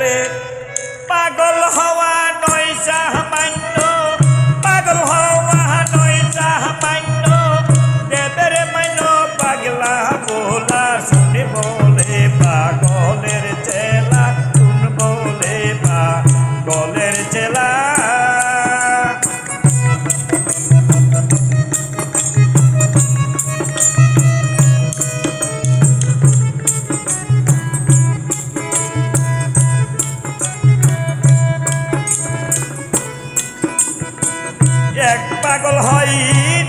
ওরে পাগল হওয়া নয় সামান্য, পাগল হওয়া নয় সামান্য। দেবের মান্য পাগলা বোলা শুনে বলে, পাগলের চেলা শুন বলে পাগলের চেলা এক পাগল হই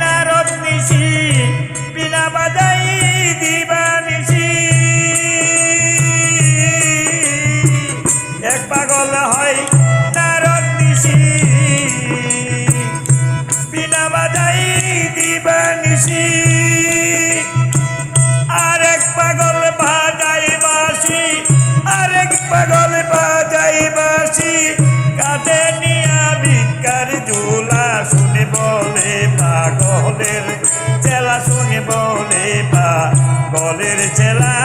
না রত্নিশি বিনা বাজাই দিবা পাগলের চেলা।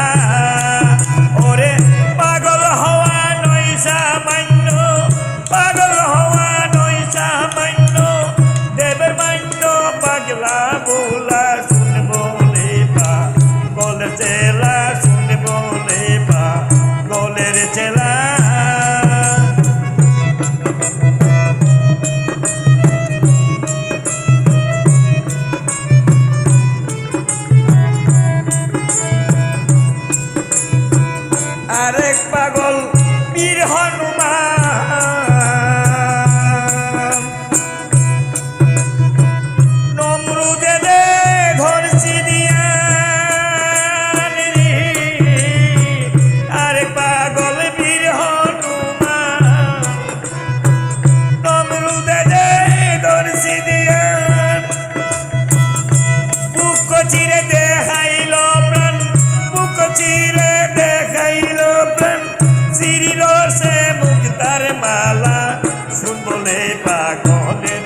ওরে পাগল হওয়া নয় সামান্য পাগল বীর হনুমান। নমরুদে পাগলের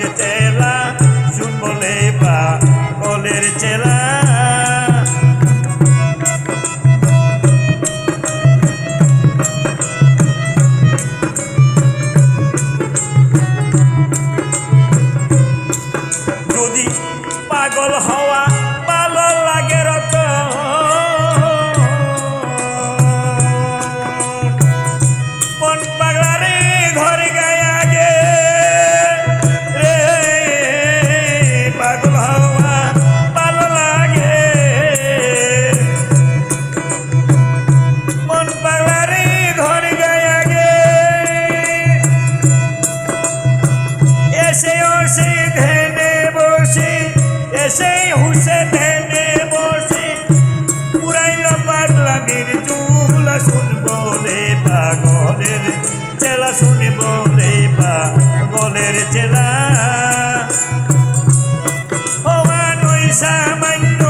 চেলা শুনে বা পাগলের চেলা। হওয়া নই সামান্য,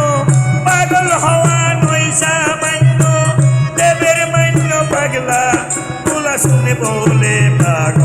পাগল হওয়া নই সামান্য, দেবের মান্য পাগলা তুলা শুনে বলে পাগল